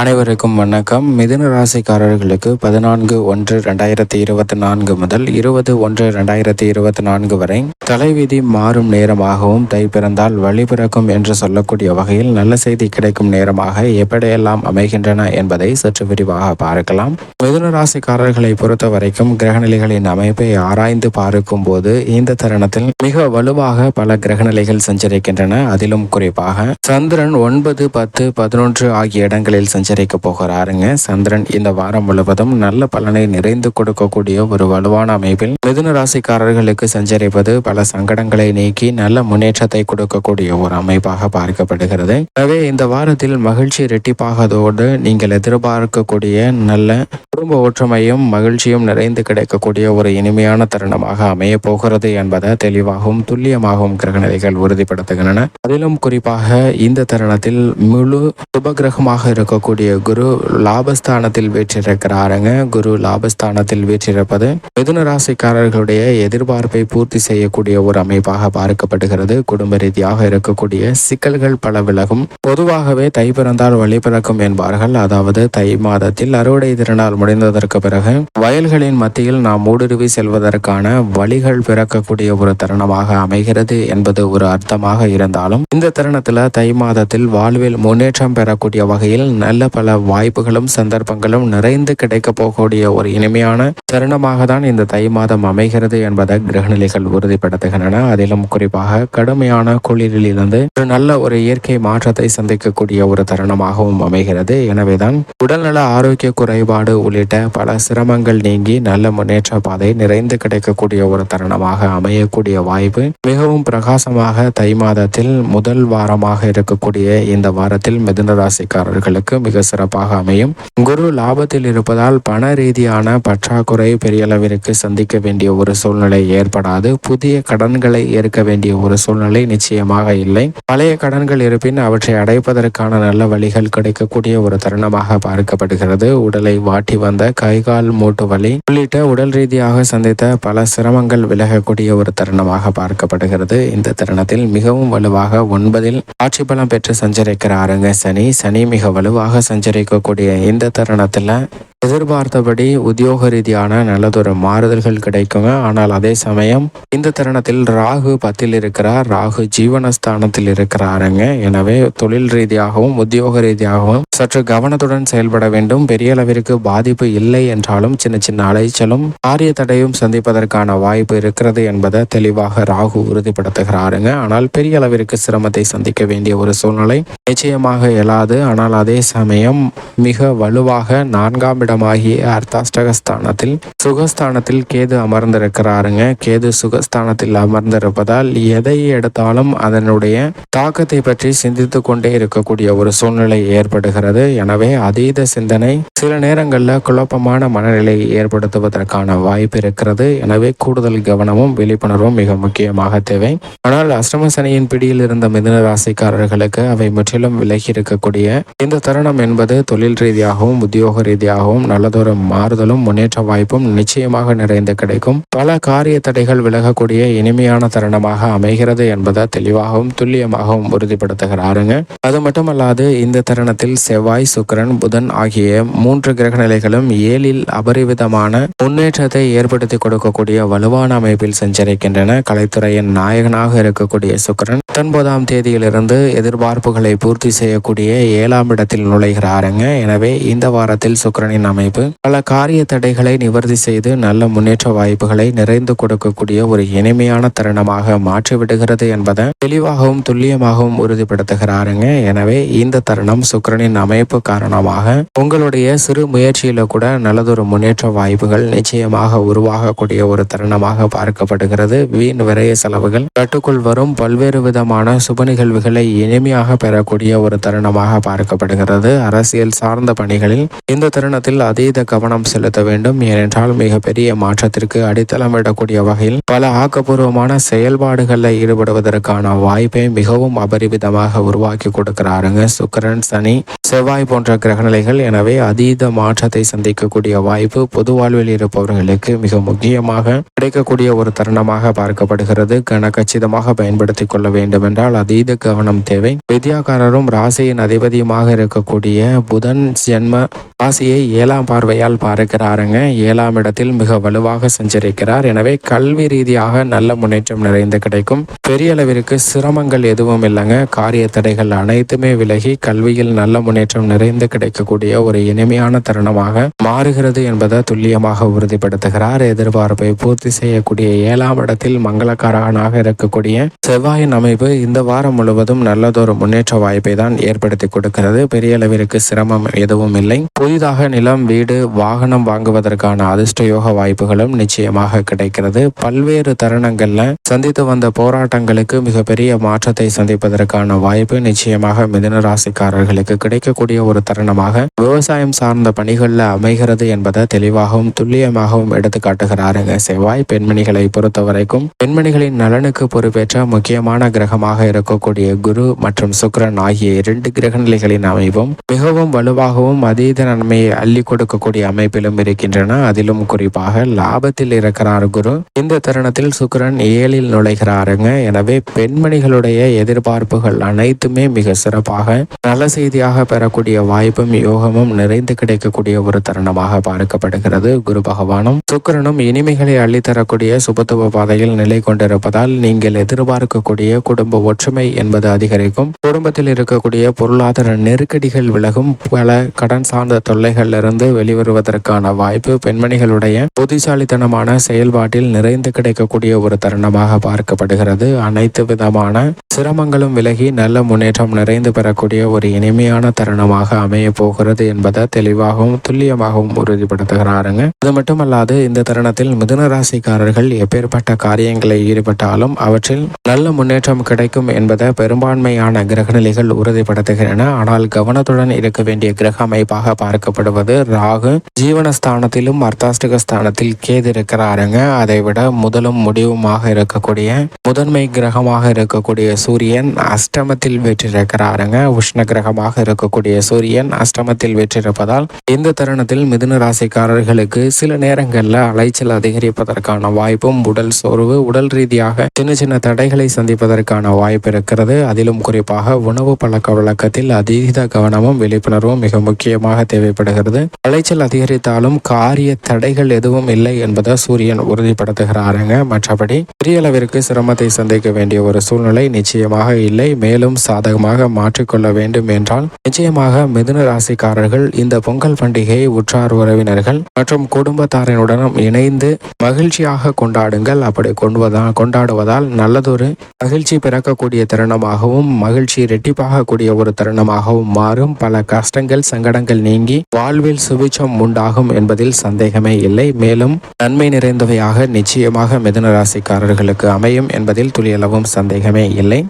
அனைவருக்கும் வணக்கம். மிதுன ராசிக்காரர்களுக்கு பதினான்கு ஒன்று ரெண்டாயிரத்தி இருபத்தி நான்கு முதல் இருபது ஒன்று ரெண்டாயிரத்தி இருபத்தி நான்கு வரை தலைவிதி மாறும் நேரமாகவும் தை பிறந்தால் வழி பிறக்கும் என்று சொல்லக்கூடிய வகையில் நல்ல செய்தி கிடைக்கும் நேரமாக எப்படியெல்லாம் அமைகின்றன என்பதை சற்று விரிவாக பார்க்கலாம். மிதுன ராசிக்காரர்களை பொறுத்த வரைக்கும் கிரகநிலைகளின் அமைப்பை ஆராய்ந்து பார்க்கும் போது இந்த தருணத்தில் மிக வலுவாக பல கிரகநிலைகள் சஞ்சரிக்கின்றன. அதிலும் குறிப்பாக சந்திரன் ஒன்பது பத்து பதினொன்று ஆகிய இடங்களில் சஞ்சரிக்க போகிறாருங்க சந்திரன் இந்த வாரம் முழுவதும் நல்ல பலனை நிறைந்து கொடுக்கக்கூடிய ஒரு வலுவான அமைப்பில் மிதுன ராசிக்காரர்களுக்கு சஞ்சரிப்பது பல சங்கடங்களை நீக்கி நல்ல முன்னேற்றத்தை கொடுக்கக்கூடிய ஒரு அமைப்பாக பார்க்கப்படுகிறது. எனவே இந்த வாரத்தில் மகிழ்ச்சி இரட்டிப்பாகதோடு நீங்கள் எதிர்பார்க்கக்கூடிய நல்ல குடும்ப ஒற்றுமையும் மகிழ்ச்சியும் நிறைந்து கிடைக்கக்கூடிய ஒரு இனிமையான தருணமாக அமைய போகிறது என்பதை தெளிவாகவும் துல்லியமாகவும் கிரகநிலைகள் உறுதிப்படுத்துகின்றன. அதிலும் குறிப்பாக இந்த தருணத்தில் முழு சுபகிரகமாக இருக்கக்கூடிய குரு லாபஸ்தானத்தில் வீற்றிருக்கிறாருங்க. குரு லாபஸ்தானத்தில் வீற்றிருப்பது மிதுன ராசிக்காரர்களுடைய எதிர்பார்ப்பை பூர்த்தி செய்யக்கூடிய ஒரு அமைப்பாக பார்க்கப்படுகிறது. குடும்ப ரீதியாக இருக்கக்கூடிய சிக்கல்கள் பல விலகும். பொதுவாகவே தை பிறந்தால் வழி பிறக்கும் என்பார்கள். அதாவது தை மாதத்தில் அறுவடை திருநாள் முடிந்ததற்கு பிறகு வயல்களின் மத்தியில் நாம் ஊடுருவி செல்வதற்கான வழிகள் பிறக்கக்கூடிய ஒரு தருணமாக அமைகிறது என்பது ஒரு அர்த்தமாக இருந்தாலும் இந்த தருணத்துல தை மாதத்தில் வாழ்வில் முன்னேற்றம் பெறக்கூடிய வகையில் நல்ல பல வாய்ப்புகளும் சந்தர்ப்பங்களும் நிறைந்து கிடைக்க போகக்கூடிய ஒரு இனிமையான தருணமாக தான் இந்த தை மாதம் அமைகிறது என்பதை கிரகநிலைகள் உறுதிப்படுத்துகின்றன. அதிலும் குறிப்பாக கடுமையான குளிரில் இருந்து ஒரு நல்ல ஒரு இயற்கை மாற்றத்தை சந்திக்கக்கூடிய ஒரு தருணமாகவும் அமைகிறது. எனவேதான் உடல்நல ஆரோக்கிய குறைபாடு உள்ளிட்ட உள்ளிட்ட பல சிரமங்கள் நீங்கி நல்ல முன்னேற்ற பாதை நிறைந்து கிடைக்கக்கூடிய ஒரு தருணமாக அமையக்கூடிய வாய்ப்பு. மிகவும் பிரகாசமாக தை மாதத்தில் முதல் வாரமாக இருக்கக்கூடிய இந்த வாரத்தில் மிதுனராசிக்காரர்களுக்கு மிக சிறப்பாக அமையும். குரு லாபத்தில் இருப்பதால் பண ரீதியான பற்றாக்குறை பெரியளவிற்கு சந்திக்க வேண்டிய ஒரு சூழ்நிலை ஏற்படாது. புதிய கடன்களை ஏற்க வேண்டிய ஒரு சூழ்நிலை நிச்சயமாக இல்லை. பழைய கடன்கள் இருப்பின் அவற்றை அடைப்பதற்கான நல்ல வழிகள் கிடைக்கக்கூடிய ஒரு தருணமாக பார்க்கப்படுகிறது. உடலை வாட்டி வந்த கைகால் மூட்டு வலி உள்ளிட்ட உடல் ரீதியாக சந்தித்த பல சிரமங்கள் விலகக்கூடிய ஒரு தருணமாக பார்க்கப்படுகிறது. இந்த தருணத்தில் மிகவும் வலுவாக ஒன்பதில் ஆட்சி பலம் பெற்று சஞ்சரிக்கிறாருங்க சனி. சனி மிக வலுவாக சஞ்சரிக்கக்கூடிய இந்த தருணத்தில் எதிர்பார்த்தபடி உத்தியோக ரீதியான நல்லதொரு மாறுதல்கள் கிடைக்குங்க. ஆனால் அதே சமயம் இந்த தருணத்தில் ராகு பத்தில் இருக்கிறார். ராகு ஜீவனஸ்தானத்தில் இருக்கிறாருங்க. எனவே தொழில் ரீதியாகவும் உத்தியோக ரீதியாகவும் சற்று கவனத்துடன் செயல்பட வேண்டும். பெரிய அளவிற்கு பாதிப்பு இல்லை என்றாலும் சின்ன சின்ன அலைச்சலும் காரிய தடையும் சந்திப்பதற்கான வாய்ப்பு இருக்கிறது என்பதை தெளிவாக ராகு உறுதிப்படுத்துகிறாருங்க. ஆனால் பெரிய அளவிற்கு சிரமத்தை சந்திக்க வேண்டிய ஒரு சூழ்நிலை நிச்சயமாக இயலாது. ஆனால் அதே சமயம் மிக வலுவாக நான்காம் இருப்பிடமாகிய அர்த்தாஷ்டகஸ்தானத்தில் சுகஸ்தானத்தில் கேது அமர்ந்திருக்கிறாருங்க. கேது சுகஸ்தானத்தில் அமர்ந்திருப்பதால் எதை எடுத்தாலும் அதனுடைய தாக்கத்தை பற்றி சிந்தித்து கொண்டே இருக்கக்கூடிய ஒரு சூழ்நிலை ஏற்படுகிறது. எனவே அதீத சிந்தனை சில நேரங்களில் குழப்பமான மனநிலையை ஏற்படுத்துவதற்கான வாய்ப்பு இருக்கிறது. எனவே கூடுதல் கவனமும் விழிப்புணர்வும் மிக முக்கியமாக தேவை. ஆனால் அஷ்டமசனியின் பிடியில் இருந்த மிதுன ராசிக்காரர்களுக்கு அவை முற்றிலும் விலகி இருக்கக்கூடிய இந்த தருணம் என்பது தொழில் ரீதியாகவும் உத்தியோக ரீதியாகவும் நல்லதொரு மாறுதலும் முன்னேற்ற வாய்ப்பும் நிச்சயமாக நிறைந்து கிடைக்கும். பல காரிய தடைகள் விலகக்கூடிய இனிமையான தருணமாக அமைகிறது என்பதை தெளிவாகவும் துல்லியமாகவும் உறுதிப்படுத்துகிறாருங்க. அது மட்டுமல்லாது இந்த தருணத்தில் செவ்வாய் சுக்கிரன் புதன் ஆகிய மூன்று கிரக நிலைகளும் ஏழில் அபரிவிதமான முன்னேற்றத்தை ஏற்படுத்தி கொடுக்கக்கூடிய வலுவான அமைப்பில் சஞ்சரிக்கின்றன. கலைத்துறையின் நாயகனாக இருக்கக்கூடிய சுக்கிரன் பத்தொன்பதாம் தேதியிலிருந்து எதிர்பார்ப்புகளை பூர்த்தி செய்யக்கூடிய ஏழாம் இடத்தில் நுழைகிறாருங்க. எனவே இந்த வாரத்தில் சுக்கிரனின் அமைப்பு பல காரிய தடைகளை நிவர்த்தி செய்து நல்ல முன்னேற்ற வாய்ப்புகளை நிறைந்து கொடுக்கக்கூடிய ஒரு இனிமையான தருணமாக மாற்றிவிடுகிறது என்பதை தெளிவாகவும் துல்லியமாகவும் உறுதிப்படுத்துகிறாருங்க. எனவே இந்த தருணம் சுக்கிரனின் அமைப்பு காரணமாக உங்களுடைய சிறு முயற்சியில கூட நல்லதொரு முன்னேற்ற வாய்ப்புகள் நிச்சயமாக உருவாகக்கூடிய ஒரு தருணமாக பார்க்கப்படுகிறது. வீண் விரைய செலவுகள் கட்டுக்குள் வரும் பல்வேறு விதமான சுப நிகழ்வுகளை இனிமையாக பெறக்கூடிய ஒரு தருணமாக பார்க்கப்படுகிறது. அரசியல் சார்ந்த பணிகளில் இந்த தருணத்தில் தருணத்தில் அதீத கவனம் செலுத்த வேண்டும். ஏனென்றால் மிகப்பெரிய மாற்றத்திற்கு அடித்தளமிடக்கூடிய வகையில் பல ஆக்கப்பூர்வமான செயல்பாடுகளில் ஈடுபடுவதற்கான வாய்ப்பை மிகவும் அபரிவிதமாக உருவாக்கி கொடுக்கிறாருங்க. சுக்கிரன் சனி செவ்வாய் போன்ற கிரகநிலைகள். எனவே அதீத மாற்றத்தை சந்திக்கக்கூடிய வாய்ப்பு பொது வாழ்வில் இருப்பவர்களுக்கு மிக முக்கியமாக கிடைக்கக்கூடிய ஒரு தருணமாக பார்க்கப்படுகிறது. கனக்கச்சிதமாக பயன்படுத்திக் கொள்ள வேண்டும் என்றால் அதீத கவனம் தேவை. வித்யாக்காரரும் ராசியின் அதிபதியுமாக இருக்கக்கூடிய புதன் ஜென்ம ராசியை ஏழாம் பார்வையால் பார்க்கிறாருங்க. ஏழாம் இடத்தில் மிக வலுவாக சஞ்சரிக்கிறார். எனவே கல்வி ரீதியாக நல்ல முன்னேற்றம் நிறைந்து கிடைக்கும். பெரிய அளவிற்கு சிரமங்கள் எதுவும் இல்லைங்க. காரிய தடைகள் அனைத்துமே விலகி கல்வியில் நல்ல முன்னேற்றம் நிறைந்து கிடைக்கக்கூடிய ஒரு இனிமையான தருணமாக மாறுகிறது என்பதை துல்லியமாக உறுதிப்படுத்துகிறார். எதிர்பார்ப்பை பூர்த்தி செய்யக்கூடிய ஏழாம் இடத்தில் மங்களக்காரகனாக இருக்கக்கூடிய செவ்வாயின் அமைப்பு இந்த வாரம் முழுவதும் நல்லதொரு முன்னேற்ற வாய்ப்பை தான் ஏற்படுத்தி கொடுக்கிறது. பெரிய அளவிற்கு சிரமம் எதுவும் இல்லை. புதிதாக நிலம் வீடு வாகனம் வாங்குவதற்கான அதிர்ஷ்ட யோக வாய்ப்புகளும் நிச்சயமாக கிடைக்கிறது. பல்வேறு தருணங்கள்ல சந்தித்து வந்த போராட்டங்களுக்கு மிகப்பெரிய மாற்றத்தை சந்திப்பதற்கான வாய்ப்பு நிச்சயமாக மிதுன ராசிக்காரர்களுக்கு கிடைக்கக்கூடிய ஒரு தருணமாக விவசாயம் சார்ந்த பணிகள்ல அமைகிறது என்பதை தெளிவாகவும் துல்லியமாகவும் எடுத்து காட்டுகிறாருங்க. செவ்வாய் பெண்மணிகளை பொறுத்த வரைக்கும் பெண்மணிகளின் நலனுக்கு பொறுப்பேற்ற முக்கியமான கிரகமாக இருக்கக்கூடிய குரு மற்றும் சுக்ரன் ஆகிய இரண்டு கிரகநிலைகளின் அமைப்பும் மிகவும் வலுவாகவும் அதீத நன்மையை அள்ளி கொடுக்கக்கூடிய அமைப்பிலும் இருக்கின்றன. அதிலும் குறிப்பாக லாபத்தில் இருக்கிறார் குரு. இந்த தருணத்தில் சுக்கிரன் ஏழில் நுழைகிறாருங்க. எனவே பெண்மணிகளுடைய எதிர்பார்ப்புகள் அனைத்துமே மிக சிறப்பாக நல்ல செய்தியாக பெறக்கூடிய வாய்ப்பும் யோகமும் நிறைந்து கிடைக்கக்கூடிய ஒரு தருணமாக பார்க்கப்படுகிறது. குரு பகவானும் சுக்கிரனும் இனிமைகளை அள்ளித்தரக்கூடிய சுபத்துவ பாதையில் நிலை கொண்டிருப்பதால் நீங்கள் எதிர்பார்க்கக்கூடிய குடும்ப ஒற்றுமை என்பது அதிகரிக்கும். குடும்பத்தில் இருக்கக்கூடிய பொருளாதார நெருக்கடிகள் விலகும். பல கடன் சார்ந்த தொல்லைகளிலிருந்து வெளிவருவதற்கான வாய்ப்பு பெண்மணிகளுடைய புத்திசாலித்தனமான செயல்பாட்டில் நிறைந்து கிடைக்கக்கூடிய ஒரு தருணமாக பார்க்கப்படுகிறது. அனைத்து விதமான சிரமங்களும் விலகி நல்ல முன்னேற்றம் நிறைந்து பெறக்கூடிய ஒரு இனிமையான தருணமாக அமைய போகிறது என்பதை தெளிவாகவும் துல்லியமாகவும் உறுதிப்படுத்துகிறாருங்க. அது மட்டுமல்லாது இந்த தருணத்தில் மிதுன ராசிக்காரர்கள் எப்பேற்பட்ட காரியங்களை ஈடுபட்டாலும் அவற்றில் நல்ல முன்னேற்றம் கிடைக்கும் என்பதை பெரும்பான்மையான கிரகநிலைகள் உறுதிப்படுத்துகின்றன. ஆனால் கவனத்துடன் இருக்க வேண்டிய கிரக அமைப்பாக பார்க்கப்படுவது ராகு. ஜீவனஸ்தானத்திலும் அர்த்தாஷ்டக ஸ்தானத்தில் கேது இருக்கிறாருங்க. அதை விட முதலும் முடிவுமாக இருக்கக்கூடிய முதன்மை கிரகமாக இருக்கக்கூடிய சூரியன் அஷ்டமத்தில் வெற்றிருக்கிறாருங்க. உஷ்ண கிரகமாக இருக்கக்கூடிய சூரியன் அஷ்டமத்தில் வெற்றிருப்பதால் இந்த தருணத்தில் மிதுன ராசிக்காரர்களுக்கு சில நேரங்களில் அலைச்சல் அதிகரிப்பதற்கான வாய்ப்பும் உடல் சோர்வு உடல் ரீதியாக சின்ன சின்ன தடைகளை சந்திப்பதற்கான வாய்ப்பு இருக்கிறது. அதிலும் குறிப்பாக உணவு பழக்க வழக்கத்தில் அதீத கவனமும் விழிப்புணர்வும் மிக முக்கியமாக தேவைப்படுகிறது. அலைச்சல் அதிகரித்தாலும் காரிய தடைகள் எதுவும் இல்லை என்பதை சூரியன் உறுதிப்படுத்துகிறாருங்க. மற்றபடி பெரிய அளவிற்கு சிரமத்தை சந்திக்க வேண்டிய ஒரு சூழ்நிலை நிச்சயம் நிச்சயமாக இல்லை. மேலும் சாதகமாக மாற்றிக்கொள்ள வேண்டும் என்றால் நிச்சயமாக மிதுன ராசிக்காரர்கள் இந்த பொங்கல் பண்டிகையை உற்றார் உறவினர்கள் மற்றும் குடும்பத்தாரினுடனும் இணைந்து மகிழ்ச்சியாக கொண்டாடுங்கள். அப்படி கொண்டுவதால் கொண்டாடுவதால் நல்லதொரு மகிழ்ச்சி பிறக்கக்கூடிய தருணமாகவும் மகிழ்ச்சி இரட்டிப்பாகக்கூடிய ஒரு தருணமாகவும் மாறும். பல கஷ்டங்கள் சங்கடங்கள் நீங்கி வாழ்வில் சுபிச்சம் உண்டாகும் என்பதில் சந்தேகமே இல்லை. மேலும் நன்மை நிறைந்தவையாக நிச்சயமாக மிதுன ராசிக்காரர்களுக்கு அமையும் என்பதில் துளியளவும் சந்தேகமே இல்லை.